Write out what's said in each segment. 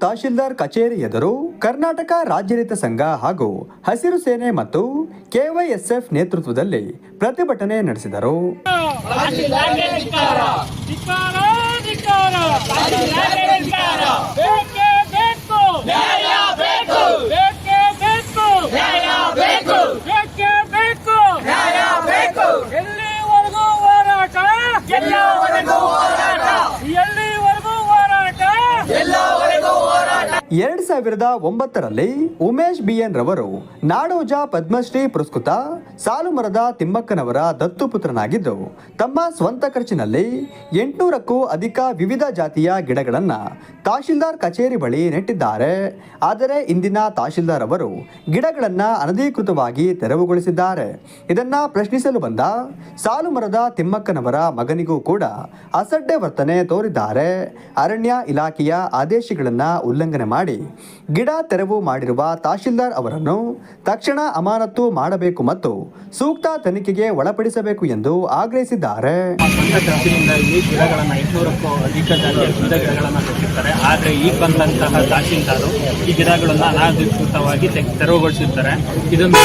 ತಹಶೀಲ್ದಾರ್ ಕಚೇರಿ ಎದುರು ಕರ್ನಾಟಕ ರಾಜ್ಯ ರೈತ ಸಂಘ ಹಾಗೂ ಹಸಿರು ಸೇನೆ ಮತ್ತು ಕೆವೈಎಸ್ಎಫ್ ನೇತೃತ್ವದಲ್ಲಿ ಪ್ರತಿಭಟನೆ ನಡೆಸಿದರು. ಧಿಕ್ಕಾರ ಧಿಕ್ಕಾರ ಬೇಕೇ ಬೇಕು ನ್ಯಾಯ ಬೇಕು ಬೇಕೇ ಬೇಕು ನ್ಯಾಯ ಬೇಕು ಬೇಕೇ ಬೇಕು ನ್ಯಾಯ ಬೇಕು ಎಲ್ಲಿವರೆಗೂ ಹೋರಾಟ ಎಲ್ಲವರೆಗೂ ಹೋರಾಟ ಎಲ್ಲಿವರೆಗೂ ಹೋರಾಟ ಎಲ್ಲವರೆಗೂ ಹೋರಾಟ ಎರಡ್ ಸಾವಿರದ ಒಂಬತ್ತರಲ್ಲಿ ಉಮೇಶ್ ಬಿ ಎನ್ ರವರು ನಾಡೋಜ ಪದ್ಮಶ್ರೀ ಪುರಸ್ಕೃತ ಸಾಲುಮರದ ತಿಮ್ಮಕ್ಕನವರ ದತ್ತುಪುತ್ರನಾಗಿದ್ದು ತಮ್ಮ ಸ್ವಂತ ಖರ್ಚಿನಲ್ಲಿ ಎಂಟುನೂರಕ್ಕೂ ಅಧಿಕ ವಿವಿಧ ಜಾತಿಯ ಗಿಡಗಳನ್ನು ತಹಶೀಲ್ದಾರ್ ಕಚೇರಿ ಬಳಿ ನೆಟ್ಟಿದ್ದಾರೆ. ಆದರೆ ಇಂದಿನ ತಹಶೀಲ್ದಾರ್ ಅವರು ಗಿಡಗಳನ್ನು ಅನಧಿಕೃತವಾಗಿ ತೆರವುಗೊಳಿಸಿದ್ದಾರೆ. ಇದನ್ನ ಪ್ರಶ್ನಿಸಲು ಬಂದ ಸಾಲುಮರದ ತಿಮ್ಮಕ್ಕನವರ ಮಗನಿಗೂ ಕೂಡ ಅಸಡ್ಡೆ ವರ್ತನೆ ತೋರಿದ್ದಾರೆ. ಅರಣ್ಯ ಇಲಾಖೆಯ ಆದೇಶಗಳನ್ನು ಉಲ್ಲಂಘನೆ ಮಾಡಿ ಗಿಡ ತೆರವು ಮಾಡಿರುವ ತಹಶೀಲ್ದಾರ್ ಅವರನ್ನು ತಕ್ಷಣ ಅಮಾನತು ಮಾಡಬೇಕು ಮತ್ತು ಸೂಕ್ತ ತನಿಖೆಗೆ ಒಳಪಡಿಸಬೇಕು ಎಂದು ಆಗ್ರಹಿಸಿದ್ದಾರೆ. ಗಿಡಗಳನ್ನು ಅಧಿಕ ಗಿಡಗಳನ್ನು ಆದರೆ ಈಗ ಬಂದಂತಹ ತಹಶೀಲ್ದಾರು ಈ ಗಿಡಗಳನ್ನು ಅನಾಧಿಕೃತವಾಗಿ ತೆರವುಗೊಳಿಸಿದ್ದಾರೆ ತೆರವುಗೊಳಿಸಿರ್ತಾರೆ. ಇದನ್ನು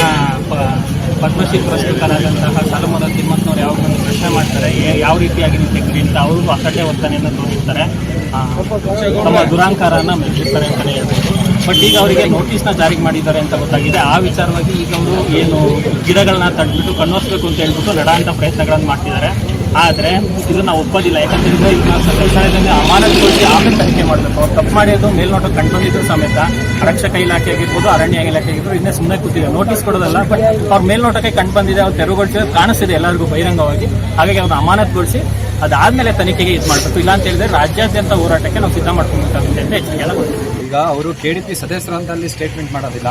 ಪದ್ಮಶ್ರೀ ಪುರಸ್ಕೃತರಾದಂತಹ ಸಲಮಾನ ತಿಮ್ಮಕ್ಕನವ್ರು ಯಾವಾಗ ಒಂದು ಪ್ರಶ್ನೆ ಮಾಡ್ತಾರೆ ಯಾವ ರೀತಿಯಾಗಿ ನೀವು ತೆಗ್ರಿ ಅಂತ ಅವರು ಅಸಡ್ಡೆ ವರ್ತನೆಯನ್ನು ತೋರಿಸ್ತಾರೆ. ತಮ್ಮ ದುರಾಂಕಾರನ ಮೆಚ್ಚಿಸ್ತಾರೆ ಅಂತಲೇ ಹೇಳ್ಬೋದು. ಬಟ್ ಈಗ ಅವರಿಗೆ ನೋಟಿಸ್ನ ಜಾರಿ ಮಾಡಿದ್ದಾರೆ ಅಂತ ಗೊತ್ತಾಗಿದೆ. ಆ ವಿಚಾರವಾಗಿ ಈಗ ಅವರು ಏನು ಗಿಡಗಳನ್ನ ತಡ್ಬಿಟ್ಟು ಕಣ್ಣೋಸ್ಬೇಕು ಅಂತ ಹೇಳ್ಬಿಟ್ಟು ನಡಾಂತ ಪ್ರಯತ್ನಗಳನ್ನು ಮಾಡ್ತಿದ್ದಾರೆ. ಆದರೆ ಇದನ್ನ ಒಪ್ಪೋದಿಲ್ಲ ಯಾಕಂತಂದ್ರೆ ಅಮಾನತ್ ಅಮಾನತುಗೊಳಿಸಿ ಆಮೇಲೆ ತನಿಖೆ ಮಾಡಬೇಕು. ಅವ್ರು ತಪ್ಪು ಮಾಡಿದ್ದು ಮೇಲ್ನೋಟ ಕಂಡು ಬಂದಿದ್ರು ಸಮೇತ. ಆರಕ್ಷಕ ಇಲಾಖೆ ಆಗಿರ್ಬೋದು, ಅರಣ್ಯ ಇಲಾಖೆ ಆಗಿರ್ಬೋದು, ಇನ್ನೇ ಸುಮ್ಮನೆ ಕೂತಿದೆ. ನೋಟಿಸ್ ಕೊಡೋದಲ್ಲ ಬಟ್ ಅವ್ರ ಮೇಲ್ನೋಟಕ್ಕೆ ಕಂಡು ಬಂದಿದೆ ಅವ್ರು ತೆರವುಗೊಳಿಸಿದ್ರೆ ಕಾಣಿಸ್ತಿದೆ ಎಲ್ಲರಿಗೂ ಬಹಿರಂಗವಾಗಿ. ಹಾಗಾಗಿ ಅವ್ರನ್ನ ಅಮಾನತುಗೊಳಿಸಿ ಅದಾದ್ಮೇಲೆ ತನಿಖೆಗೆ ಇದು ಮಾಡಬೇಕು. ಇಲ್ಲ ಅಂತ ಹೇಳಿದ್ರೆ ರಾಜ್ಯಾದ್ಯಂತ ಹೋರಾಟಕ್ಕೆ ನಾವು ಸಿದ್ಧ ಮಾಡ್ಕೊಬೇಕಾಗುತ್ತೆ ಅಂತ ಎಚ್ಚರಿಕೆ ಈಗ ಅವರು ಕೆ ಡಿ ಸ್ಟೇಟ್ಮೆಂಟ್ ಮಾಡೋದಿಲ್ಲ.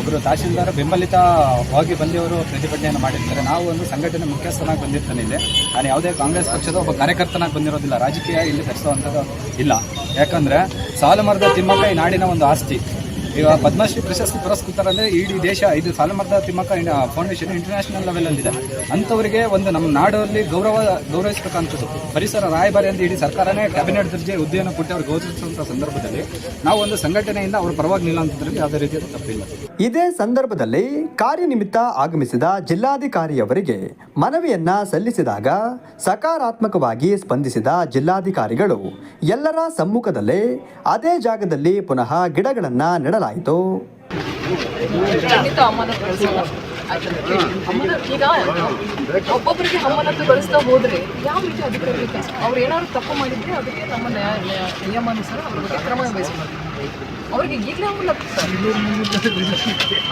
ಒಬ್ಬರು ತಹಶೀಲ್ದಾರ್ ಬೆಂಬಲಿತವಾಗಿ ಬಂದಿವರು ಪ್ರತಿಭಟನೆಯನ್ನು ಮಾಡಿರ್ತಾರೆ. ನಾವು ಒಂದು ಸಂಘಟನೆ ಮುಖ್ಯಸ್ಥನಾಗಿ ಬಂದಿರ್ತಾನೆ ಇಲ್ಲಿ ನಾನು ಯಾವುದೇ ಕಾಂಗ್ರೆಸ್ ಪಕ್ಷದ ಒಬ್ಬ ಕಾರ್ಯಕರ್ತನಾಗಿ ಬಂದಿರೋದಿಲ್ಲ. ರಾಜಕೀಯ ಇಲ್ಲಿ ತರಿಸುವಂಥದ್ದು ಇಲ್ಲ. ಯಾಕಂದರೆ ಸಾಲು ಮರದ ತಿಮ್ಮಕ್ಕ ಈ ನಾಡಿನ ಒಂದು ಆಸ್ತಿ. ಈಗ ಪದ್ಮಶ್ರೀ ಪ್ರಶಸ್ತಿ ಪುರಸ್ಕೃತರಲ್ಲಿ ಇಡೀ ದೇಶ ಇದು ಸಾಲಮರ್ದ ತಿಮ್ಮಕ್ಕ ಫೌಂಡೇಶನ್ ಇಂಟರ್ನ್ಯಾಷನಲ್ ಲೆವೆಲಲ್ಲಿದೆ ಅಂಥವರಿಗೆ ಒಂದು ನಮ್ಮ ನಾಡಲ್ಲಿ ಗೌರವ ಗೌರವಿಸ್ತಕ್ಕಂಥದ್ದು. ಪರಿಸರ ರಾಯಭಾರಿ ಅಂತ ಇಡೀ ಸರ್ಕಾರನೇ ಕ್ಯಾಬಿನೆಟ್ ದರ್ಜೆ ಹುದ್ದೆಯನ್ನು ಕೊಟ್ಟು ಅವ್ರಿಗೆ ಗೌರವಿಸುವಂಥ ಸಂದರ್ಭದಲ್ಲಿ ನಾವು ಒಂದು ಸಂಘಟನೆಯಿಂದ ಅವರು ಪರವಾಗಿ ನಿಲ್ಲುವಂಥದ್ರಲ್ಲಿ ಯಾವುದೇ ರೀತಿಯ ತಪ್ಪಿಲ್ಲ. ಇದೇ ಸಂದರ್ಭದಲ್ಲಿ ಕಾರ್ಯನಿಮಿತ್ತ ಆಗಮಿಸಿದ ಜಿಲ್ಲಾಧಿಕಾರಿಯವರಿಗೆ ಮನವಿಯನ್ನ ಸಲ್ಲಿಸಿದಾಗ ಸಕಾರಾತ್ಮಕವಾಗಿ ಸ್ಪಂದಿಸಿದ ಜಿಲ್ಲಾಧಿಕಾರಿಗಳು ಎಲ್ಲರ ಸಮ್ಮುಖದಲ್ಲೇ ಅದೇ ಜಾಗದಲ್ಲಿ ಪುನಃ ಗಿಡಗಳನ್ನ ನೆಡಲಾಯಿತು ಖಂಡಿತ ಅಮಾನತುಗೊಳಿಸಲ್ಲ ಆಯ್ತಾ? ಅಮಾನತ್ ಈಗ ಒಬ್ಬೊಬ್ಬರಿಗೆ ಹೋದರೆ ಯಾವ ರೀತಿ ಅವ್ರು ಏನಾದ್ರು ತಪ್ಪು ಮಾಡಿದ್ರೆ ಅದಕ್ಕೆ ನಮ್ಮ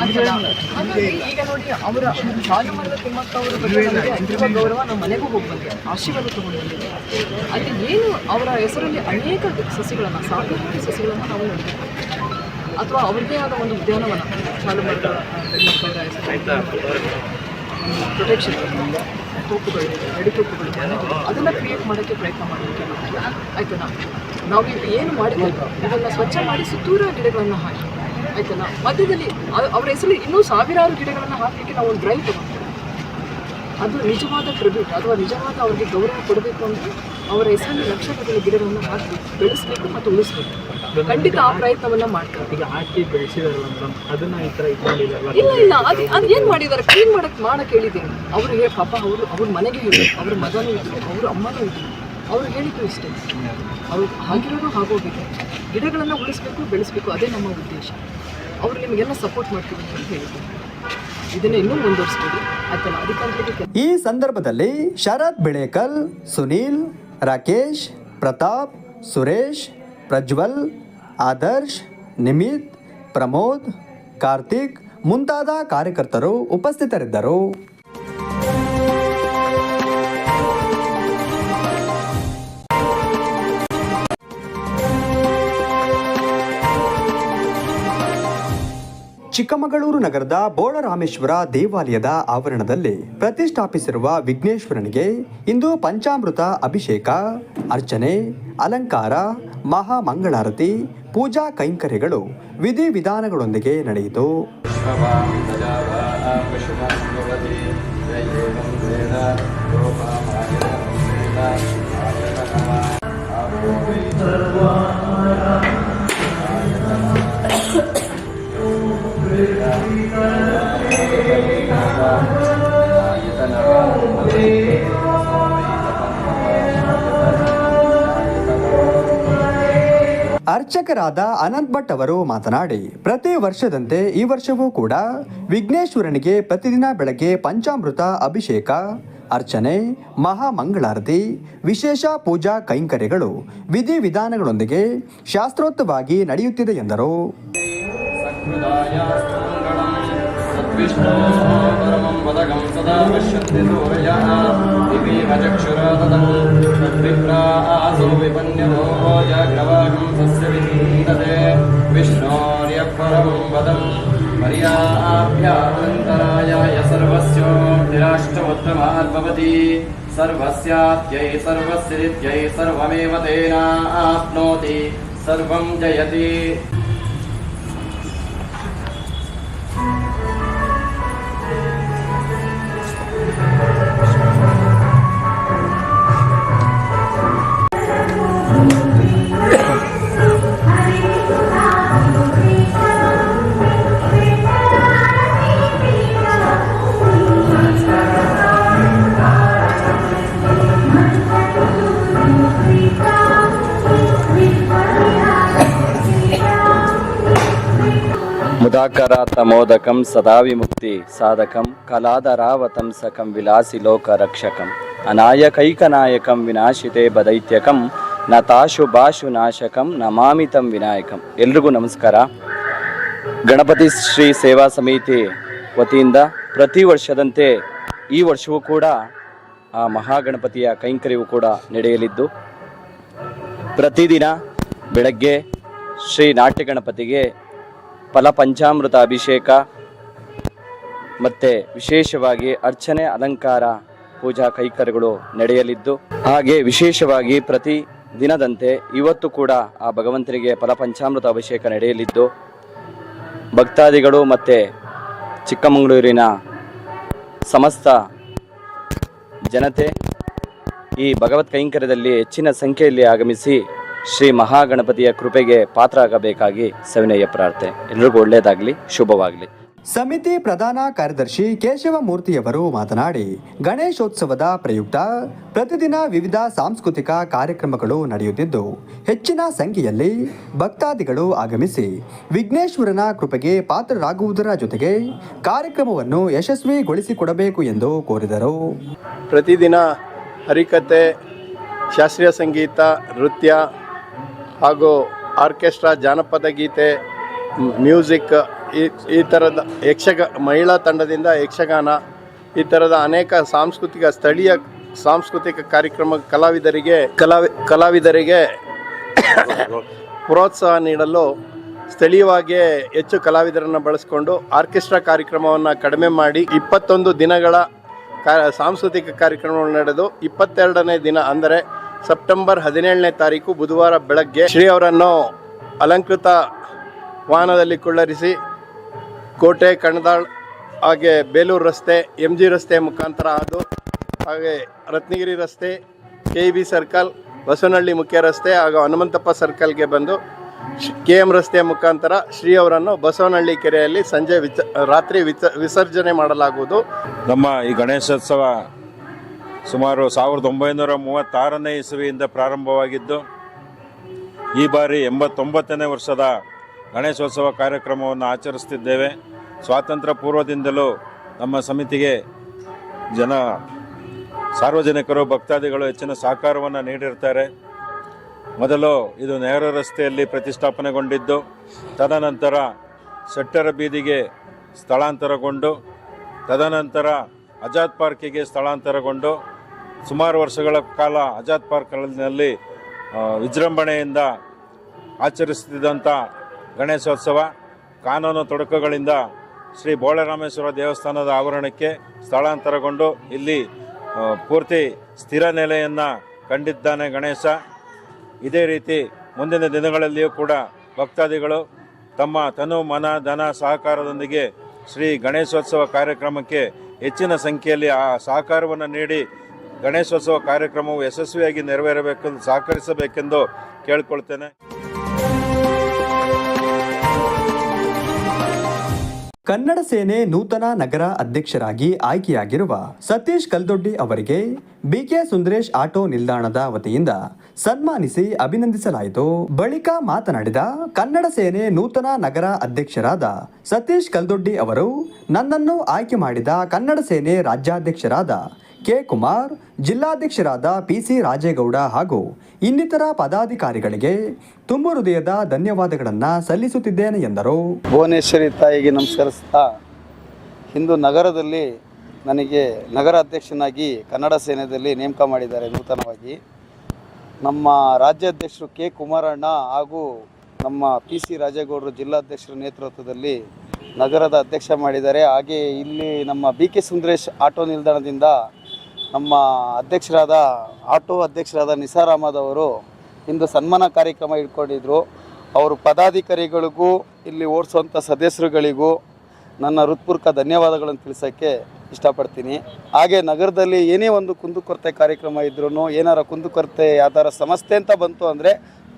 ಆಯ್ತಲ್ಲ? ಈಗ ನೋಡಿ, ಅವರ ಮಾಡಿದ ಬಗ್ಗೆ ಗೌರವ ಬಂದಿದೆ ಅಲ್ಲಿ ಏನು ಅವರ ಹೆಸರಲ್ಲಿ ಅನೇಕ ಸಸಿಗಳನ್ನು, ಸಾಕಷ್ಟು ಸಸಿಗಳನ್ನು ನಾವು ಅಥವಾ ಅವ್ರದ್ದೇ ಆದ ಒಂದು ಉದ್ಯಾನವನ ಚಾಲು ಮಾಡಿದ ಪ್ರೊಟೆಕ್ಷನ್ ತೋಪುಗಳು ನಡಿತೋಪುಗಳು ಅದನ್ನು ಕ್ರಿಯೇಟ್ ಮಾಡೋಕ್ಕೆ ಪ್ರಯತ್ನ ಮಾಡಬೇಕು ಆಯ್ತಾ ನಾವು ಏನು ಮಾಡಿದ್ವಿ ಇದನ್ನು ಸ್ವಚ್ಛ ಮಾಡಿ ಸುತ್ತೂರ ಗಿಡಗಳನ್ನು ಹಾಕಿ. ಆಯ್ತಾ ಮಧ್ಯದಲ್ಲಿ ಅವರ ಹೆಸರು ಇನ್ನೂ ಸಾವಿರಾರು ಗಿಡಗಳನ್ನು ಹಾಕಲಿಕ್ಕೆ ನಾವು ಒಂದು ಡ್ರೈವ್ ತಗೊಂಡ್ವಿ ಅದು ನಿಜವಾದ ಕ್ರೆಡಿಟ್ ಅಥವಾ ನಿಜವಾದ ಅವರಿಗೆ ಗೌರವ ಕೊಡಬೇಕು ಅಂದರೆ ಅವರ ಹೆಸರಲ್ಲಿ ಲಕ್ಷಗಟ್ಟಲೆ ಗಿಡಗಳನ್ನು ಹಾಕಿ ಬೆಳೆಸಬೇಕು ಮತ್ತು ಉಳಿಸ್ಬೇಕು. ಖಂಡಿತ ಆ ಪ್ರಯತ್ನವನ್ನ ಮಾಡ್ತಾರೆ. ಈಗ ಹಾಕಿ ಬೆಳೆಸಿದಾರಲ್ಲ ಮೇಡಮ್ ಅದನ್ನ ಈ ತರ ಇದು ಇಲ್ಲ ಇಲ್ಲ ಅದು ಅದು ಏನು ಮಾಡಿದ್ದಾರೆ ಕ್ಲೀನ್ ಮಾಡಕ್ ಮಾಡಕ್ ಹೇಳಿದ್ದೀನಿ ಅವರು ಹೇ ಪಾಪ ಅವರು ಅವ್ರ ಮನೆಗೆ ಹೇಳಿ ಅವ್ರ ಮಗನೂ ಇದ್ರು ಅವ್ರ ಅಮ್ಮನೂ ಇದ್ರು. ಅವ್ರು ಹೇಳಿದ್ದು ಇಷ್ಟೇ. ಅವ್ರು ಹಾಗಿರೋದು ಹಾಗೋಗಿದೆ. ಗಿಡಗಳನ್ನು ಉಳಿಸ್ಬೇಕು ಬೆಳೆಸ್ಬೇಕು ಅದೇ ನಮ್ಮ ಉದ್ದೇಶ. ಅವ್ರು ನಿಮಗೆಲ್ಲ ಸಪೋರ್ಟ್ ಮಾಡ್ತೀವಿ ಅಂತ ಹೇಳಿದ್ರು. ಇದನ್ನ ಇನ್ನೂ ಮುಂದುವರಿಸ್ತೀವಿ. ಆಯ್ತಲ್ಲ ಅಧಿಕಾರಿಗಳಿಗೆ ಈ ಸಂದರ್ಭದಲ್ಲಿ ಶರತ್ ಬಿಳೇಕಲ್ ಸುನೀಲ್ ರಾಕೇಶ್ ಪ್ರತಾಪ್ ಸುರೇಶ್ ಪ್ರಜ್ವಲ್ ಆದರ್ಶ್ ನಿಮಿತ್ ಪ್ರಮೋದ್ ಕಾರ್ತಿಕ್ ಮುಂತಾದ ಕಾರ್ಯಕರ್ತರು ಉಪಸ್ಥಿತರಿದ್ದರು. ಚಿಕ್ಕಮಗಳೂರು ನಗರದ ಬೋಳರಾಮೇಶ್ವರ ದೇವಾಲಯದ ಆವರಣದಲ್ಲಿ ಪ್ರತಿಷ್ಠಾಪಿಸಿರುವ ವಿಘ್ನೇಶ್ವರನಿಗೆ ಇಂದು ಪಂಚಾಮೃತ ಅಭಿಷೇಕ, ಅರ್ಚನೆ, ಅಲಂಕಾರ, ಮಹಾಮಂಗಳಾರತಿ, ಪೂಜಾ ಕೈಂಕರ್ಯಗಳು ವಿಧಿವಿಧಾನಗಳೊಂದಿಗೆ ನಡೆಯಿತು. ಅರ್ಚಕರಾದ ಅನಂತ್ ಭಟ್ ಅವರು ಮಾತನಾಡಿ ಪ್ರತಿ ವರ್ಷದಂತೆ ಈ ವರ್ಷವೂ ಕೂಡ ವಿಘ್ನೇಶ್ವರನಿಗೆ ಪ್ರತಿದಿನ ಬೆಳಗ್ಗೆ ಪಂಚಾಮೃತ ಅಭಿಷೇಕ ಅರ್ಚನೆ ಮಹಾಮಂಗಳಾರತಿ ವಿಶೇಷ ಪೂಜಾ ಕೈಂಕರ್ಯಗಳು ವಿಧಿವಿಧಾನಗಳೊಂದಿಗೆ ಶಾಸ್ತ್ರೋಕ್ತವಾಗಿ ನಡೆಯುತ್ತಿದೆ ಎಂದರು परमं पदकं र्यपरवदम् पर्याप्यान्तरायाय मर्याभ्यान्तरायाय सर्वस्योक्तिराष्ट्रमुत्तमाद्भवति सर्वस्यात्यै सर्वस्य नित्यै सर्वमेव तेना आप्नोति सर्वम् जयति। ಸದಾ ವಿಮುಕ್ತಿ ಸಾಧಕಂ ಕಲಾದರಾವತಂ ಸಕಂ ವಿಲಾಸಿ ಲೋಕ ರಕ್ಷಕಂ ಅನಾಯಕೈಕನಾಯಕಂ ವಿನಾಶಿತೆ ಬದೈತ್ಯಕಂ ನತಾಶು ಭಾಷು ನಾಶಕಂ ನಮಾಮಿತಂ ವಿನಾಯಕಂ. ಎಲ್ರಿಗೂ ನಮಸ್ಕಾರ. ಗಣಪತಿ ಶ್ರೀ ಸೇವಾ ಸಮಿತಿ ವತಿಯಿಂದ ಪ್ರತಿ ವರ್ಷದಂತೆ ಈ ವರ್ಷವೂ ಕೂಡ ಆ ಮಹಾಗಣಪತಿಯ ಕೈಂಕರ್ಯವು ಕೂಡ ನಡೆಯಲಿದ್ದು, ಪ್ರತಿದಿನ ಬೆಳಗ್ಗೆ ಶ್ರೀ ನಾಟ್ಯ ಗಣಪತಿಗೆ ಫಲ ಪಂಚಾಮೃತ ಅಭಿಷೇಕ, ಮತ್ತೆ ವಿಶೇಷವಾಗಿ ಅರ್ಚನೆ, ಅಲಂಕಾರ, ಪೂಜಾ ಕೈಕರ್ಯಗಳು ನಡೆಯಲಿದ್ದು, ಹಾಗೆ ವಿಶೇಷವಾಗಿ ಪ್ರತಿ ದಿನದಂತೆ ಇವತ್ತು ಕೂಡ ಆ ಭಗವಂತನಿಗೆ ಫಲ ಪಂಚಾಮೃತ ಅಭಿಷೇಕ ನಡೆಯಲಿದ್ದು, ಭಕ್ತಾದಿಗಳು ಮತ್ತೆ ಚಿಕ್ಕಮಗಳೂರಿನ ಸಮಸ್ತ ಜನತೆ ಈ ಭಗವತ್ ಕೈಂಕರ್ಯದಲ್ಲಿ ಹೆಚ್ಚಿನ ಸಂಖ್ಯೆಯಲ್ಲಿ ಆಗಮಿಸಿ ಶ್ರೀ ಮಹಾಗಣಪತಿಯ ಕೃಪೆಗೆ ಪಾತ್ರ ಆಗಬೇಕಾಗಿ ಸವಿನಯ ಪ್ರಾರ್ಥನೆ. ಎಲ್ರಿಗೂ ಒಳ್ಳೆಯದಾಗಲಿ ಶುಭವಾಗಲಿ. ಸಮಿತಿ ಪ್ರಧಾನ ಕಾರ್ಯದರ್ಶಿ ಕೇಶವಮೂರ್ತಿಯವರು ಮಾತನಾಡಿ ಗಣೇಶೋತ್ಸವದ ಪ್ರಯುಕ್ತ ಪ್ರತಿದಿನ ವಿವಿಧ ಸಾಂಸ್ಕೃತಿಕ ಕಾರ್ಯಕ್ರಮಗಳು ನಡೆಯುತ್ತಿದ್ದು ಹೆಚ್ಚಿನ ಸಂಖ್ಯೆಯಲ್ಲಿ ಭಕ್ತಾದಿಗಳು ಆಗಮಿಸಿ ವಿಘ್ನೇಶ್ವರನ ಕೃಪೆಗೆ ಪಾತ್ರರಾಗುವುದರ ಜೊತೆಗೆ ಕಾರ್ಯಕ್ರಮವನ್ನು ಯಶಸ್ವಿಗೊಳಿಸಿಕೊಡಬೇಕು ಎಂದು ಕೋರಿದರು. ಪ್ರತಿದಿನ ಹರಿಕತೆ ಶಾಸ್ತ್ರೀಯ ಸಂಗೀತ ನೃತ್ಯ ಹಾಗೂ ಆರ್ಕೆಸ್ಟ್ರಾ ಜಾನಪದ ಗೀತೆ, ಮ್ಯೂಸಿಕ್, ಈ ಈ ಥರದ ಯಕ್ಷಗ, ಮಹಿಳಾ ತಂಡದಿಂದ ಯಕ್ಷಗಾನ, ಈ ಥರದ ಅನೇಕ ಸಾಂಸ್ಕೃತಿಕ ಸ್ಥಳೀಯ ಸಾಂಸ್ಕೃತಿಕ ಕಾರ್ಯಕ್ರಮ ಕಲಾವಿದರಿಗೆ, ಕಲಾವಿ, ಕಲಾವಿದರಿಗೆ ಪ್ರೋತ್ಸಾಹ ನೀಡಲು ಸ್ಥಳೀಯವಾಗಿಯೇ ಹೆಚ್ಚು ಕಲಾವಿದರನ್ನು ಬಳಸಿಕೊಂಡು ಆರ್ಕೆಸ್ಟ್ರಾ ಕಾರ್ಯಕ್ರಮವನ್ನು ಕಡಿಮೆ ಮಾಡಿ ಇಪ್ಪತ್ತೊಂದು ದಿನಗಳ ಕಾ, ಸಾಂಸ್ಕೃತಿಕ ಕಾರ್ಯಕ್ರಮಗಳು ನಡೆದು ಇಪ್ಪತ್ತೆರಡನೇ ದಿನ ಅಂದರೆ ಸೆಪ್ಟೆಂಬರ್ ಹದಿನೇಳನೇ ತಾರೀಕು ಬುಧವಾರ ಬೆಳಗ್ಗೆ ಶ್ರೀ ಅವರನ್ನು ಅಲಂಕೃತ ವಾಹನದಲ್ಲಿ ಕುಳ್ಳರಿಸಿ ಕೋಟೆ, ಕಣದಾಳ್ ಹಾಗೆ ಬೇಲೂರು ರಸ್ತೆ ಎಂ ಜಿ ರಸ್ತೆ ಮುಖಾಂತರ ಹಾದು ಹಾಗೆ ರತ್ನಗಿರಿ ರಸ್ತೆ ಕೆ ಬಿ ಸರ್ಕಲ್, ಬಸವನಹಳ್ಳಿ ಮುಖ್ಯ ರಸ್ತೆ ಹಾಗೂ ಹನುಮಂತಪ್ಪ ಸರ್ಕಲ್ಗೆ ಬಂದು ಕೆ ಎಂ ರಸ್ತೆಯ ಮುಖಾಂತರ ಶ್ರೀ ಅವರನ್ನು ಬಸವನಹಳ್ಳಿ ಕೆರೆಯಲ್ಲಿ ಸಂಜೆ ವಿಚ ರಾತ್ರಿ ವಿಸರ್ಜನೆ ಮಾಡಲಾಗುವುದು. ನಮ್ಮ ಈ ಗಣೇಶೋತ್ಸವ ಸುಮಾರು ಸಾವಿರದ ಒಂಬೈನೂರ ಮೂವತ್ತಾರನೇ ಇಸವಿಯಿಂದ ಪ್ರಾರಂಭವಾಗಿದ್ದು, ಈ ಬಾರಿ ಎಂಬತ್ತೊಂಬತ್ತನೇ ವರ್ಷದ ಗಣೇಶೋತ್ಸವ ಕಾರ್ಯಕ್ರಮವನ್ನು ಆಚರಿಸ್ತಿದ್ದೇವೆ ಸ್ವಾತಂತ್ರ್ಯ ಪೂರ್ವದಿಂದಲೂ ನಮ್ಮ ಸಮಿತಿಗೆ ಜನ, ಸಾರ್ವಜನಿಕರು, ಭಕ್ತಾದಿಗಳು ಹೆಚ್ಚಿನ ಸಹಕಾರವನ್ನು ನೀಡಿರ್ತಾರೆ. ಮೊದಲು ಇದು ನೆಹರು ರಸ್ತೆಯಲ್ಲಿ ಪ್ರತಿಷ್ಠಾಪನೆಗೊಂಡಿದ್ದು, ತದನಂತರ ಶೆಟ್ಟರ ಬೀದಿಗೆ ಸ್ಥಳಾಂತರಗೊಂಡು, ತದನಂತರ ಆಜಾದ್ ಪಾರ್ಕಿಗೆ ಸ್ಥಳಾಂತರಗೊಂಡು ಸುಮಾರು ವರ್ಷಗಳ ಕಾಲ ಆಜಾದ್ ಪಾರ್ಕ್ನಲ್ಲಿ ವಿಜೃಂಭಣೆಯಿಂದ ಆಚರಿಸುತ್ತಿದ್ದಂಥ ಗಣೇಶೋತ್ಸವ, ಕಾನೂನು ತೊಡಕುಗಳಿಂದ ಶ್ರೀ ಬೋಳರಾಮೇಶ್ವರ ದೇವಸ್ಥಾನದ ಆವರಣಕ್ಕೆ ಸ್ಥಳಾಂತರಗೊಂಡು ಇಲ್ಲಿ ಪೂರ್ತಿ ಸ್ಥಿರ ನೆಲೆಯನ್ನು ಕಂಡಿದ್ದಾನೆ ಗಣೇಶ. ಇದೇ ರೀತಿ ಮುಂದಿನ ದಿನಗಳಲ್ಲಿಯೂ ಕೂಡ ಭಕ್ತಾದಿಗಳು ತಮ್ಮ ತನು ಮನ, ಧನ, ಸಹಕಾರದೊಂದಿಗೆ ಶ್ರೀ ಗಣೇಶೋತ್ಸವ ಕಾರ್ಯಕ್ರಮಕ್ಕೆ ಹೆಚ್ಚಿನ ಸಂಖ್ಯೆಯಲ್ಲಿ ಆ ಸಹಕಾರವನ್ನು ನೀಡಿ ಗಣೇಶೋತ್ಸವ ಕಾರ್ಯಕ್ರಮವು ಯಶಸ್ವಿಯಾಗಿ ನೆರವೇರಬೇಕೆಂದು ಸಹಕರಿಸಬೇಕೆಂದು ಕೇಳಿಕೊಳ್ತೇನೆ. ಕನ್ನಡ ಸೇನೆ ನೂತನ ನಗರ ಅಧ್ಯಕ್ಷರಾಗಿ ಆಯ್ಕೆಯಾಗಿರುವ ಸತೀಶ್ ಕಲ್ದೊಡ್ಡಿ ಅವರಿಗೆ ಬಿಕೆ ಸುಂದರೇಶ್ ಆಟೋ ನಿಲ್ದಾಣದ ವತಿಯಿಂದ ಸನ್ಮಾನಿಸಿ ಅಭಿನಂದಿಸಲಾಯಿತು. ಬಳಿಕ ಮಾತನಾಡಿದ ಕನ್ನಡ ಸೇನೆ ನೂತನ ನಗರ ಅಧ್ಯಕ್ಷರಾದ ಸತೀಶ್ ಕಲ್ದೊಡ್ಡಿ ಅವರು, ನನ್ನನ್ನು ಆಯ್ಕೆ ಮಾಡಿದ ಕನ್ನಡ ಸೇನೆ ರಾಜ್ಯಾಧ್ಯಕ್ಷರಾದ ಕೆ. ಕುಮಾರ್, ಜಿಲ್ಲಾಧ್ಯಕ್ಷರಾದ ಪಿಸಿ ರಾಜೇಗೌಡ ಹಾಗೂ ಇನ್ನಿತರ ಪದಾಧಿಕಾರಿಗಳಿಗೆ ತುಂಬ ಹೃದಯದ ಧನ್ಯವಾದಗಳನ್ನು ಸಲ್ಲಿಸುತ್ತಿದ್ದೇನೆ ಎಂದರು. ಭುವನೇಶ್ವರಿ ತಾಯಿಗೆ ನಮಸ್ಕರಿಸ್ತಾ ಇಂದು ನಗರದಲ್ಲಿ ನನಗೆ ನಗರ ಅಧ್ಯಕ್ಷನಾಗಿ ಕನ್ನಡ ಸೇನೆಯಲ್ಲಿ ನೇಮಕ ಮಾಡಿದ್ದಾರೆ ನೂತನವಾಗಿ. ನಮ್ಮ ರಾಜ್ಯಾಧ್ಯಕ್ಷರು ಕೆ. ಕುಮಾರಣ್ಣ ಹಾಗೂ ನಮ್ಮ ಪಿ. ಸಿ. ರಾಜೇಗೌಡರು ಜಿಲ್ಲಾಧ್ಯಕ್ಷರ ನೇತೃತ್ವದಲ್ಲಿ ನಗರದ ಅಧ್ಯಕ್ಷ ಮಾಡಿದ್ದಾರೆ. ಹಾಗೆ ಇಲ್ಲಿ ನಮ್ಮ ಬಿ. ಕೆ. ಸುಂದರೇಶ್ ಆಟೋ ನಿಲ್ದಾಣದಿಂದ ನಮ್ಮ ಅಧ್ಯಕ್ಷರಾದ, ಆಟೋ ಅಧ್ಯಕ್ಷರಾದ ನಿಸಾರ್ ಅಹಮದ್ ಅವರು ಇಂದು ಸನ್ಮಾನ ಕಾರ್ಯಕ್ರಮ ಇಟ್ಕೊಂಡಿದ್ರು. ಅವರು ಪದಾಧಿಕಾರಿಗಳಿಗೂ, ಇಲ್ಲಿ ಓಡಿಸುವಂಥ ಸದಸ್ಯರುಗಳಿಗೂ ನನ್ನ ಹೃತ್ಪೂರ್ವಕ ಧನ್ಯವಾದಗಳನ್ನು ತಿಳಿಸೋಕ್ಕೆ ಇಷ್ಟಪಡ್ತೀನಿ. ಹಾಗೆ ನಗರದಲ್ಲಿ ಏನೇ ಒಂದು ಕುಂದುಕೊರತೆ ಕಾರ್ಯಕ್ರಮ ಇದ್ರೂ ಏನಾರ ಕುಂದುಕೊರತೆ ಯಾವ್ದಾರ ಸಮಸ್ಯೆ ಅಂತ ಬಂತು ಅಂದರೆ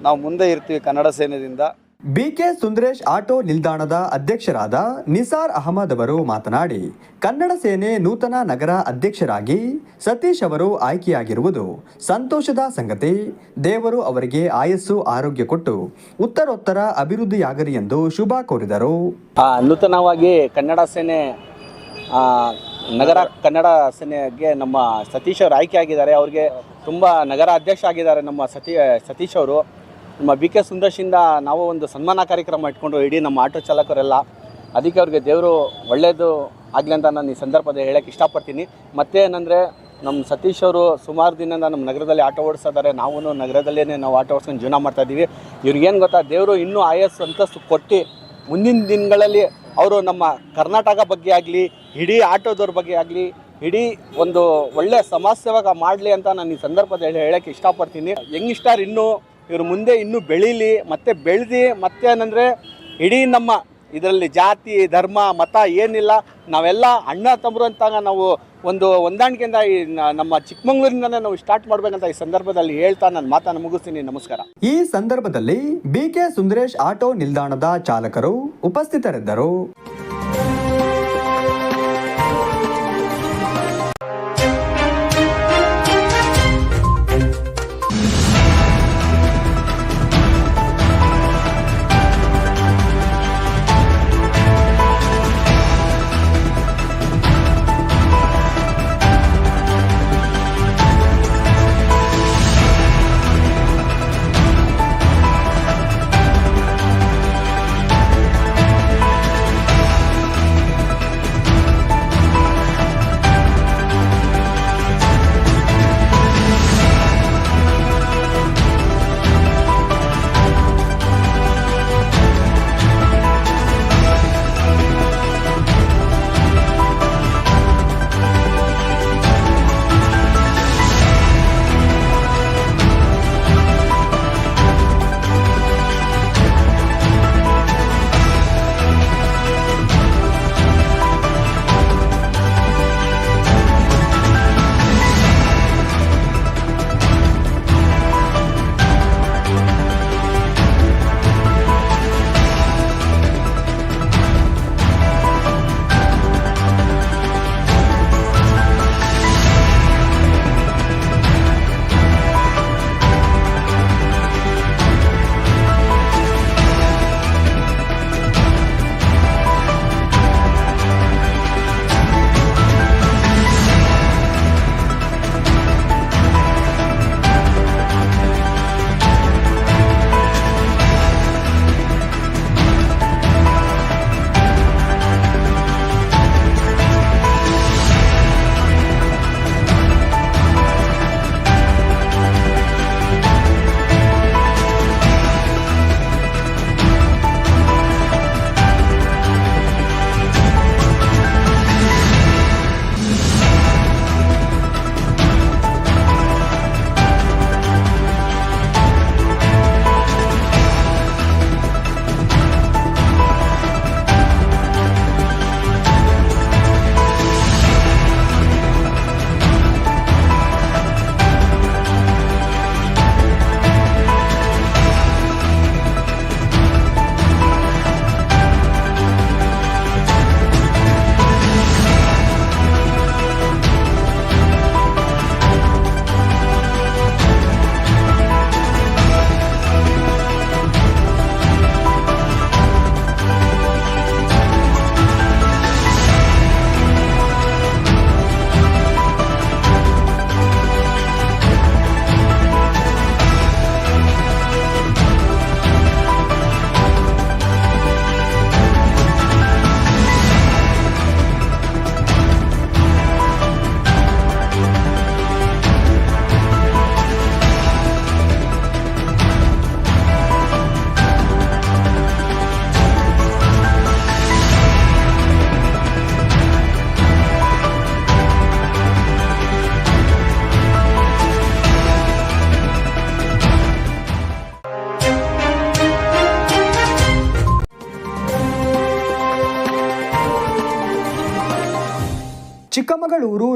ನಾವು ಮುಂದೆ ಇರ್ತೀವಿ ಕನ್ನಡ ಸೇನೆಯಿಂದ ಬಿಕೆ ಸುಂದರೇಶ್ ಆಟೋ ನಿಲ್ದಾಣದ ಅಧ್ಯಕ್ಷರಾದ ನಿಸಾರ್ ಅಹಮದ್ ಅವರು ಮಾತನಾಡಿ, ಕನ್ನಡ ಸೇನೆ ನೂತನ ನಗರ ಅಧ್ಯಕ್ಷರಾಗಿ ಸತೀಶ್ ಅವರು ಆಯ್ಕೆಯಾಗಿರುವುದು ಸಂತೋಷದ ಸಂಗತಿ. ದೇವರು ಅವರಿಗೆ ಆಯಸ್ಸು ಆರೋಗ್ಯ ಕೊಟ್ಟು ಉತ್ತರೋತ್ತರ ಅಭಿವೃದ್ಧಿಯಾಗಲಿ ಎಂದು ಶುಭ ಕೋರಿದರು. ನೂತನವಾಗಿ ಕನ್ನಡ ಸೇನೆ ನಗರ ಕನ್ನಡ ಸೇನೆಗೆ ನಮ್ಮ ಸತೀಶ್ ಅವರು ಆಯ್ಕೆ ಆಗಿದ್ದಾರೆ ಅವ್ರಿಗೆ ತುಂಬ ನಗರ ಅಧ್ಯಕ್ಷ ಆಗಿದ್ದಾರೆ ನಮ್ಮ ಸತೀ, ಸತೀಶ್ ಅವರು. ನಮ್ಮ ಬಿ ಕೆ ಸುಂದರ್ಶಿಂದ ನಾವು ಒಂದು ಸನ್ಮಾನ ಕಾರ್ಯಕ್ರಮ ಇಟ್ಕೊಂಡು ಇಡೀ ನಮ್ಮ ಆಟೋ ಚಾಲಕರೆಲ್ಲ ಅದಕ್ಕೆ ಅವ್ರಿಗೆ ದೇವರು ಒಳ್ಳೆಯದು ಆಗಲಿ ಅಂತ ನಾನು ಈ ಸಂದರ್ಭದಲ್ಲಿ ಹೇಳಕ್ಕೆ ಇಷ್ಟಪಡ್ತೀನಿ. ಮತ್ತೇನಂದರೆ ನಮ್ಮ ಸತೀಶ್ ಅವರು ಸುಮಾರು ದಿನದಿಂದ ನಮ್ಮ ನಗರದಲ್ಲಿ ಆಟೋ ಓಡಿಸ್ತಿದ್ದಾರೆ ನಾವು ನಗರದಲ್ಲೇ ನಾವು ಆಟೋ ಓಡಿಸ್ಕೊಂಡು ಜೀವನ ಮಾಡ್ತಾ ಇದ್ದೀವಿ. ಇವ್ರಿಗೇನು ಗೊತ್ತಾ, ದೇವರು ಇನ್ನೂ ಆಯಸ್ಸು ಅಂತಸ್ತು ಕೊಟ್ಟು ಮುಂದಿನ ದಿನಗಳಲ್ಲಿ ಅವರು ನಮ್ಮ ಕರ್ನಾಟಕ ಬಗ್ಗೆ ಆಗಲಿ, ಇಡೀ ಆಟೋದವ್ರ ಬಗ್ಗೆ ಆಗಲಿ, ಇಡೀ ಒಂದು ಒಳ್ಳೆ ಸಮಾಜ ಸೇವಕ ಮಾಡಲಿ ಅಂತ ನಾನು ಈ ಸಂದರ್ಭದಲ್ಲಿ ಹೇಳಕ್ಕೆ ಇಷ್ಟಪಡ್ತೀನಿ. ಯಂಗಿಸ್ಟಾರ್ ಇನ್ನೂ ಇವ್ರು ಮುಂದೆ ಇನ್ನೂ ಬೆಳೀಲಿ, ಮತ್ತೆ ಬೆಳೆದು ಮತ್ತೇನಂದರೆ ಇಡೀ ನಮ್ಮ ಇದರಲ್ಲಿ ಜಾತಿ, ಧರ್ಮ, ಮತ ಏನಿಲ್ಲ, ನಾವೆಲ್ಲ ಅಣ್ಣ ತಮ್ಮರು ಅಂತ ನಾವು ಒಂದು ಹೊಂದಾಣಿಕೆಯಿಂದ ಈ ನಮ್ಮ ಚಿಕ್ಕಮಂಗ್ಳೂರಿಂದನೇ ನಾವು ಸ್ಟಾರ್ಟ್ ಮಾಡ್ಬೇಕಂತ ಈ ಸಂದರ್ಭದಲ್ಲಿ ಹೇಳ್ತಾ ನಾನು ಮಾತನ್ನು ಮುಗಿಸ್ತೀನಿ. ನಮಸ್ಕಾರ. ಈ ಸಂದರ್ಭದಲ್ಲಿ ಬಿಕೆ ಸುಂದರೇಶ್ ಆಟೋ ನಿಲ್ದಾಣದ ಚಾಲಕರು ಉಪಸ್ಥಿತರಿದ್ದರು.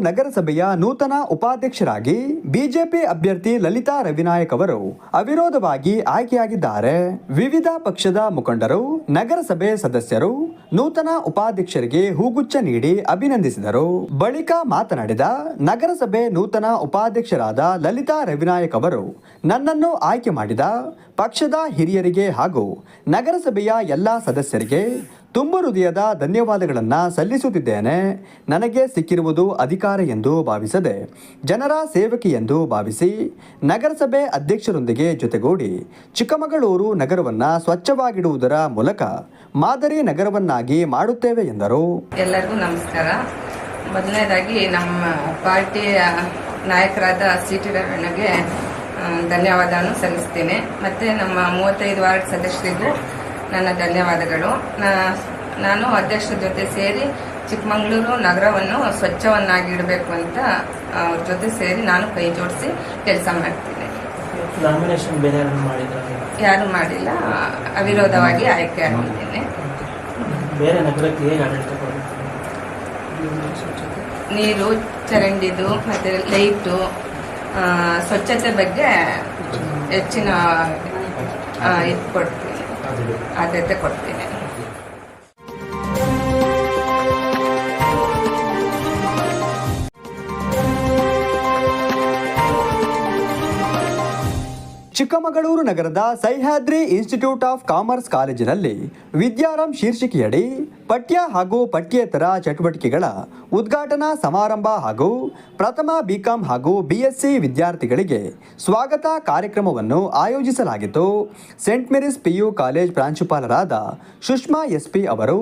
ನಗರಸಭೆಯ ನೂತನ ಉಪಾಧ್ಯಕ್ಷರಾಗಿ ಬಿಜೆಪಿ ಅಭ್ಯರ್ಥಿ ಲಲಿತಾ ರವಿನಾಯಕ್ ಅವರು ಅವಿರೋಧವಾಗಿ ಆಯ್ಕೆಯಾಗಿದ್ದಾರೆ. ವಿವಿಧ ಪಕ್ಷದ ಮುಖಂಡರು, ನಗರಸಭೆ ಸದಸ್ಯರು ನೂತನ ಉಪಾಧ್ಯಕ್ಷರಿಗೆ ಹೂಗುಚ್ಛ ನೀಡಿ ಅಭಿನಂದಿಸಿದರು. ಬಳಿಕ ಮಾತನಾಡಿದ ನಗರಸಭೆ ನೂತನ ಉಪಾಧ್ಯಕ್ಷರಾದ ಲಲಿತಾ ರವಿನಾಯಕ್ ಅವರು, ನನ್ನನ್ನು ಆಯ್ಕೆ ಮಾಡಿದ ಪಕ್ಷದ ಹಿರಿಯರಿಗೆ ಹಾಗೂ ನಗರಸಭೆಯ ಎಲ್ಲ ಸದಸ್ಯರಿಗೆ ತುಂಬ ಹೃದಯದ ಧನ್ಯವಾದಗಳನ್ನು ಸಲ್ಲಿಸುತ್ತಿದ್ದೇನೆ. ನನಗೆ ಸಿಕ್ಕಿರುವುದು ಅಧಿಕಾರ ಎಂದು ಭಾವಿಸದೆ, ಜನರ ಸೇವಕಿ ಎಂದು ಭಾವಿಸಿ, ನಗರಸಭೆ ಅಧ್ಯಕ್ಷರೊಂದಿಗೆ ಜೊತೆಗೂಡಿ ಚಿಕ್ಕಮಗಳೂರು ನಗರವನ್ನು ಸ್ವಚ್ಛವಾಗಿಡುವುದರ ಮೂಲಕ ಮಾದರಿ ನಗರವನ್ನಾಗಿ ಮಾಡುತ್ತೇವೆ ಎಂದರು. ಎಲ್ಲರಿಗೂ ನಮಸ್ಕಾರ. ಮೊದಲನೇದಾಗಿ ನಮ್ಮ ಪಾರ್ಟಿಯ ನಾಯಕರಾದ ಸಿ ಟಿ ರಮಣ್ಣಗೆ ಧನ್ಯವಾದವನ್ನು ಸಲ್ಲಿಸ್ತೇನೆ ಮತ್ತು ನಮ್ಮ ಮೂವತ್ತೈದು ವಾರ್ಡ್ ಸದಸ್ಯರಿಗೂ ನನ್ನ ಧನ್ಯವಾದಗಳು. ನಾನು ಅಧ್ಯಕ್ಷರ ಜೊತೆ ಸೇರಿ ಚಿಕ್ಕಮಗಳೂರು ನಗರವನ್ನು ಸ್ವಚ್ಛವನ್ನಾಗಿಡಬೇಕು ಅಂತ ಅವ್ರ ಜೊತೆ ಸೇರಿ ನಾನು ಕೈ ಜೋಡಿಸಿ ಕೆಲಸ ಮಾಡ್ತೀನಿ. ನಾಮಿನೇಷನ್ ಬೇರೆ ಯಾರು ಮಾಡಿಲ್ಲ. ಅವಿರೋಧವಾಗಿ ಆಯ್ಕೆ ಆಗಿದ್ದೀನಿ ಬೇರೆ ನಗರಕ್ಕೆ ನೀರು ಚರಂಡಿದು ಮತ್ತು ಲೈಟು ಸ್ವಚ್ಛತೆ ಬಗ್ಗೆ ಹೆಚ್ಚಿನ ಇದು ಕೊಡ್ತೀನಿ ಆದ್ಯತೆ ಕೊಡ್ತೀನಿ ಚಿಕ್ಕಮಗಳೂರು ನಗರದ ಸಹ್ಯಾದ್ರಿ ಇನ್ಸ್ಟಿಟ್ಯೂಟ್ ಆಫ್ ಕಾಮರ್ಸ್ ಕಾಲೇಜಿನಲ್ಲಿ ವಿದ್ಯಾರಾಮ್ ಶೀರ್ಷಿಕೆಯಡಿ ಪಠ್ಯ ಹಾಗೂ ಪಠ್ಯೇತರ ಚಟುವಟಿಕೆಗಳ ಉದ್ಘಾಟನಾ ಸಮಾರಂಭ ಹಾಗೂ ಪ್ರಥಮ ಬಿಕಾಂ ಹಾಗೂ ಬಿಎಸ್ಸಿ ವಿದ್ಯಾರ್ಥಿಗಳಿಗೆ ಸ್ವಾಗತ ಕಾರ್ಯಕ್ರಮವನ್ನು ಆಯೋಜಿಸಲಾಗಿತ್ತು. ಸೆಂಟ್ ಮೇರಿಸ್ ಪಿಯು ಕಾಲೇಜ್ ಪ್ರಾಂಶುಪಾಲರಾದ ಸುಷ್ಮಾ ಎಸ್ಪಿ ಅವರು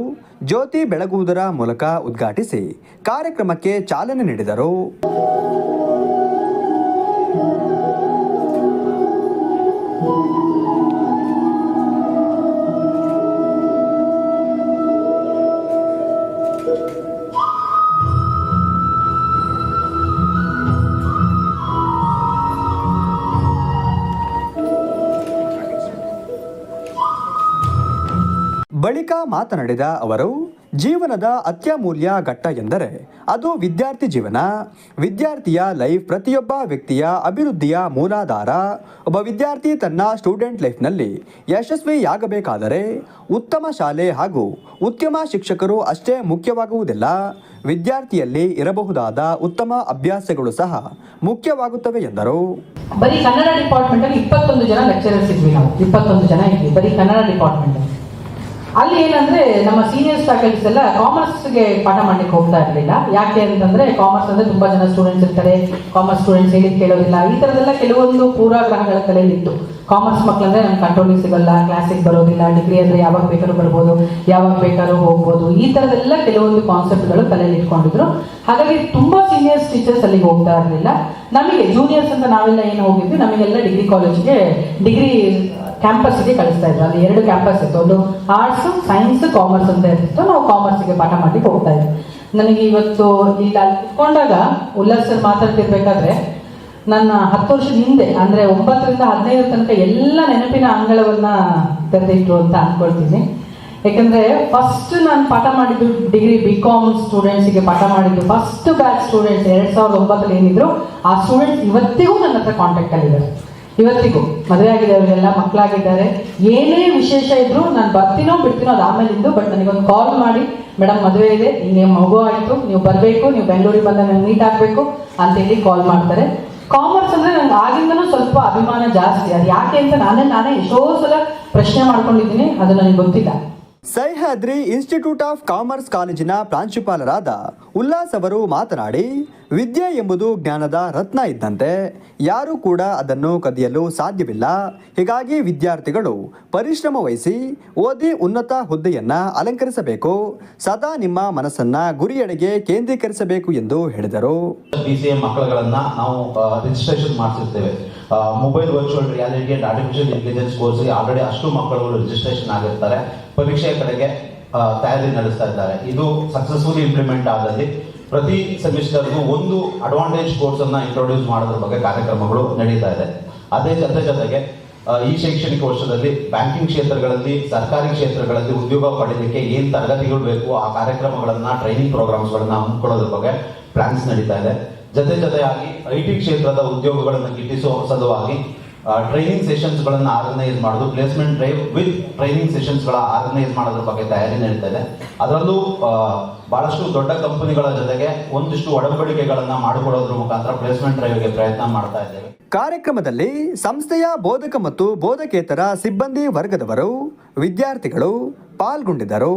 ಜ್ಯೋತಿ ಬೆಳಗುವುದರ ಮೂಲಕ ಉದ್ಘಾಟಿಸಿ ಕಾರ್ಯಕ್ರಮಕ್ಕೆ ಚಾಲನೆ ನೀಡಿದರು. ಬಳಿಕ ಮಾತನಾಡಿದ ಅವರು, ಜೀವನದ ಅತ್ಯಮೂಲ್ಯ ಘಟ್ಟ ಎಂದರೆ ಅದು ವಿದ್ಯಾರ್ಥಿ ಜೀವನ. ವಿದ್ಯಾರ್ಥಿಯ ಲೈಫ್ ಪ್ರತಿಯೊಬ್ಬ ವ್ಯಕ್ತಿಯ ಅಭಿವೃದ್ಧಿಯ ಮೂಲಾಧಾರ. ಒಬ್ಬ ವಿದ್ಯಾರ್ಥಿ ತನ್ನ ಸ್ಟೂಡೆಂಟ್ ಲೈಫ್ನಲ್ಲಿ ಯಶಸ್ವಿಯಾಗಬೇಕಾದರೆ ಉತ್ತಮ ಶಾಲೆ ಹಾಗೂ ಉತ್ತಮ ಶಿಕ್ಷಕರು ಅಷ್ಟೇ ಮುಖ್ಯವಾಗುವುದಿಲ್ಲ. ವಿದ್ಯಾರ್ಥಿಯಲ್ಲಿ ಇರಬಹುದಾದ ಉತ್ತಮ ಅಭ್ಯಾಸಗಳು ಸಹ ಮುಖ್ಯವಾಗುತ್ತವೆ ಎಂದರು. ಬರೀ ಕನ್ನಡ ಡಿಪಾರ್ಟ್ಮೆಂಟ್ ಅಲ್ಲಿ ಇಪ್ಪತ್ತೊಂದು ಜನ ಲೆಕ್ಚರರ್ಸ್ ಇದ್ವಿ ನಾವು. ಇಪ್ಪತ್ತೊಂದು ಜನ ಇದ್ವಿ. ಬರೀ ಕನ್ನಡ ಡಿಪಾರ್ಟ್ಮೆಂಟ್ ಅಲ್ಲಿ ಏನಂದ್ರೆ ನಮ್ಮ ಸೀನಿಯರ್ಸ್ ಫ್ಯಾಕಲ್ಟೀಸ್ ಎಲ್ಲ ಕಾಮರ್ಸ್ಗೆ ಪಾಠ ಮಾಡ್ಲಿಕ್ಕೆ ಹೋಗ್ತಾ ಇರಲಿಲ್ಲ. ಯಾಕೆ ಅಂತಂದ್ರೆ ಕಾಮರ್ಸ್ ಅಂದ್ರೆ ತುಂಬಾ ಜನ ಸ್ಟೂಡೆಂಟ್ಸ್ ಇರ್ತಾರೆ. ಕಾಮರ್ಸ್ ಸ್ಟೂಡೆಂಟ್ಸ್ ಹೇಳಿ ಕೇಳೋದಿಲ್ಲ. ಈ ತರದೆಲ್ಲ ಕೆಲವೊಂದು ಪೂರ್ವಾಗ್ರಹಗಳ ತಲೆಯಲ್ಲಿ ಇತ್ತು. ಕಾಮರ್ಸ್ ಮಕ್ಕಳಂದ್ರೆ ನಮ್ಗೆ ಕಂಟ್ರೋಲಿಗೆ ಸಿಗಲ್ಲ ಕ್ಲಾಸಿಗೆ ಬರೋದಿಲ್ಲ ಡಿಗ್ರಿ ಅಂದ್ರೆ ಯಾವಾಗ ಬೇಕಾದ್ರೂ ಬರ್ಬೋದು, ಯಾವಾಗ ಬೇಕಾದ್ರೂ ಹೋಗ್ಬೋದು. ಈ ತರದೆಲ್ಲ ಕೆಲವೊಂದು ಕಾನ್ಸೆಪ್ಟ್ಗಳು ತಲೆಯಲ್ಲಿ ಇಟ್ಕೊಂಡಿದ್ರು. ಹಾಗಾಗಿ ತುಂಬಾ ಸೀನಿಯರ್ಸ್ ಟೀಚರ್ಸ್ ಅಲ್ಲಿಗೆ ಹೋಗ್ತಾ ಇರಲಿಲ್ಲ. ನಮಗೆ ಜೂನಿಯರ್ಸ್ ಅಂತ ನಾವೆಲ್ಲ ಏನು ಹೋಗಿದ್ವಿ? ನಮಗೆಲ್ಲ ಡಿಗ್ರಿ ಕಾಲೇಜ್ಗೆ ಡಿಗ್ರಿ ಕ್ಯಾಂಪಸ್ಗೆ ಕಳಿಸ್ತಾ ಇದ್ರು. ಅಲ್ಲಿ ಎರಡು ಕ್ಯಾಂಪಸ್ ಇತ್ತು. ಒಂದು ಆರ್ಟ್ಸ್ ಸೈನ್ಸ್ ಕಾಮರ್ಸ್ ಅಂತ ಇರ್ತಿತ್ತು. ನಾವು ಕಾಮರ್ಸ್ಗೆ ಪಾಠ ಮಾಡ್ಲಿಕ್ಕೆ ಹೋಗ್ತಾ ಇದ್ವಿ. ನನಗೆ ಇವತ್ತು ಇಲ್ಲಿ ಅಲ್ಲಿ ಕುತ್ಕೊಂಡಾಗ ಉಲ್ಲಾಸ್ ಸರ್ ಮಾತಾಡ್ತಿರ್ಬೇಕಾದ್ರೆ ನನ್ನ ಹತ್ತು ವರ್ಷದ ಹಿಂದೆ, ಅಂದ್ರೆ ಒಂಬತ್ತರಿಂದ ಹದಿನೈದರ ತನಕ ಎಲ್ಲ ನೆನಪಿನ ಅಂಗಳವನ್ನ ತೆರೆದಿಟ್ರು ಅಂತ ಅನ್ಕೊಳ್ತೀನಿ. ಯಾಕಂದ್ರೆ ಫಸ್ಟ್ ನಾನು ಪಾಠ ಮಾಡಿದ್ದು ಡಿಗ್ರಿ ಬಿ ಕಾಮ್ ಸ್ಟೂಡೆಂಟ್ಸ್ಗೆ ಪಾಠ ಮಾಡಿದ್ದು ಫಸ್ಟ್ ಬ್ಯಾಚ್ ಸ್ಟೂಡೆಂಟ್ಸ್ ಎರಡ್ ಸಾವಿರದ ಒಂಬತ್ತರಲ್ಲಿ ಏನಿದ್ರು, ಆ ಸ್ಟೂಡೆಂಟ್ಸ್ ಇವತ್ತಿಗೂ ನನ್ನ ಹತ್ರ ಕಾಂಟ್ಯಾಕ್ಟ್ ಅಲ್ಲಿದ್ದಾರೆ ಇವತ್ತಿಗೂ ಮದುವೆ ಆಗಿದೆ ಅವರಿಗೆಲ್ಲ ಮಕ್ಕಳಾಗಿದ್ದಾರೆ. ಏನೇ ವಿಶೇಷ ಇದ್ರು ನಾನು ಬರ್ತೀನೋ ಬಿಡ್ತೀನೋ ಅದು ಆಮೇಲಿಂದು ಬಟ್ ನನಗೊಂದು ಕಾಲ್ ಮಾಡಿ ಮೇಡಮ್ ಮದುವೆ ಇದೆ ಹಿಂಗೆ ಮಗು ಆಯಿತು, ನೀವು ಬರಬೇಕು, ನೀವು ಬೆಂಗಳೂರಿಗೆ ಬಂದ ನಂಗೆ ಮೀಟ್ ಆಗಬೇಕು, ಅಂತ ಹೇಳಿ ಕಾಲ್ ಮಾಡ್ತಾರೆ. ಕಾಮರ್ಸ್ ಅಂದ್ರೆ ನಂಗೆ ಆಗಿಂದನೂ ಸ್ವಲ್ಪ ಅಭಿಮಾನ ಜಾಸ್ತಿ. ಅದು ಯಾಕೆ ಅಂತ ನಾನೇ ನಾನೇ ಎಷ್ಟೋ ಸಲ ಪ್ರಶ್ನೆ ಮಾಡ್ಕೊಂಡಿದ್ದೀನಿ, ಅದು ನನಗೆ ಗೊತ್ತಿಲ್ಲ. ಸಹ್ಯಾದ್ರಿ ಇನ್ಸ್ಟಿಟ್ಯೂಟ್ ಆಫ್ ಕಾಮರ್ಸ್ ಕಾಲೇಜಿನ ಪ್ರಾಂಶುಪಾಲರಾದ ಉಲ್ಲಾಸ್ ಅವರು ಮಾತನಾಡಿ, ವಿದ್ಯೆ ಎಂಬುದು ಜ್ಞಾನದ ರತ್ನ ಇದ್ದಂತೆ ಯಾರೂ ಕೂಡ ಅದನ್ನು ಕದಿಯಲು ಸಾಧ್ಯವಿಲ್ಲ. ಹೀಗಾಗಿ ವಿದ್ಯಾರ್ಥಿಗಳು ಪರಿಶ್ರಮ ವಹಿಸಿ ಓದಿ ಉನ್ನತ ಹುದ್ದೆಯನ್ನು ಅಲಂಕರಿಸಬೇಕು. ಸದಾ ನಿಮ್ಮ ಮನಸ್ಸನ್ನು ಗುರಿಯೆಡೆಗೆ ಕೇಂದ್ರೀಕರಿಸಬೇಕು ಎಂದು ಹೇಳಿದರು. Mobile virtual reality artificial intelligence ಕೋರ್ಸ್ಗೆ ಆಲ್ರೆಡಿ ಅಷ್ಟು ಮಕ್ಕಳು ರಿಜಿಸ್ಟ್ರೇಷನ್ ಆಗಿರ್ತಾರೆ. ಪರೀಕ್ಷೆಯ ಕಡೆಗೆ ತಯಾರಿ ನಡೆಸ್ತಾ ಇದ್ದಾರೆ. ಇದು ಸಕ್ಸಸ್ಫುಲಿ ಇಂಪ್ಲಿಮೆಂಟ್ ಆದಲ್ಲಿ ಪ್ರತಿ ಸೆಮಿಸ್ಟರ್ಗೂ ಒಂದು ಅಡ್ವಾಂಟೇಜ್ ಕೋರ್ಸ್ ಅನ್ನ ಇಂಟ್ರೊಡ್ಯೂಸ್ ಮಾಡೋದ್ರ ಬಗ್ಗೆ ಕಾರ್ಯಕ್ರಮಗಳು ನಡೀತಾ ಇದೆ. ಅದೇ ಜೊತೆ ಜೊತೆಗೆ ಈ ಶೈಕ್ಷಣಿಕ ವರ್ಷದಲ್ಲಿ ಬ್ಯಾಂಕಿಂಗ್ ಕ್ಷೇತ್ರಗಳಲ್ಲಿ, ಸರ್ಕಾರಿ ಕ್ಷೇತ್ರಗಳಲ್ಲಿ ಉದ್ಯೋಗ ಪಡೆಯಲಿಕ್ಕೆ ಏನ್ ತರಗತಿಗಳು ಬೇಕು, ಆ ಕಾರ್ಯಕ್ರಮಗಳನ್ನ ಟ್ರೈನಿಂಗ್ ಪ್ರೋಗ್ರಾಮ್ಸ್ಗಳನ್ನು ಹಮ್ಮಿಕೊಳ್ಳೋದ್ರ ಬಗ್ಗೆ ಪ್ಲಾನ್ಸ್ ನಡೀತಾ ಇದೆ. ಜೊತೆ ಜೊತೆಯಾಗಿ ಐ ಟಿ ಕ್ಷೇತ್ರದ ಉದ್ಯೋಗಗಳನ್ನು ಗಿಟ್ಟಿಸುವ ಸಲುವಾಗಿ ಟ್ರೈನಿಂಗ್ ಸೆಷನ್ಸ್ ಗಳನ್ನ ಆರ್ಗನೈಸ್ ಮಾಡೋದು ಪ್ಲೇಸ್ಮೆಂಟ್ ಡ್ರೈವ್ ವಿತ್ ಟ್ರೈನಿಂಗ್ ಸೆಷನ್ಸ್ಗಳ ಆರ್ಗನೈಸ್ ಮಾಡೋದ್ರ ಬಗ್ಗೆ ತಯಾರಿ ನಡೀತಾ ಇದೆ. ಅದರಲ್ಲೂ ಬಹಳಷ್ಟು ದೊಡ್ಡ ಕಂಪನಿಗಳ ಜೊತೆಗೆ ಒಂದಿಷ್ಟು ಒಡಂಬಡಿಕೆಗಳನ್ನ ಮಾಡಿಕೊಳ್ಳೋದ್ರ ಮುಖಾಂತರ ಪ್ಲೇಸ್ಮೆಂಟ್ ಡ್ರೈವ್ಗೆ ಪ್ರಯತ್ನ ಮಾಡ್ತಾ ಇದ್ದೇವೆ. ಕಾರ್ಯಕ್ರಮದಲ್ಲಿ ಸಂಸ್ಥೆಯ ಬೋಧಕ ಮತ್ತು ಬೋಧಕೇತರ ಸಿಬ್ಬಂದಿ ವರ್ಗದವರು, ವಿದ್ಯಾರ್ಥಿಗಳು ಪಾಲ್ಗೊಂಡಿದ್ದರು.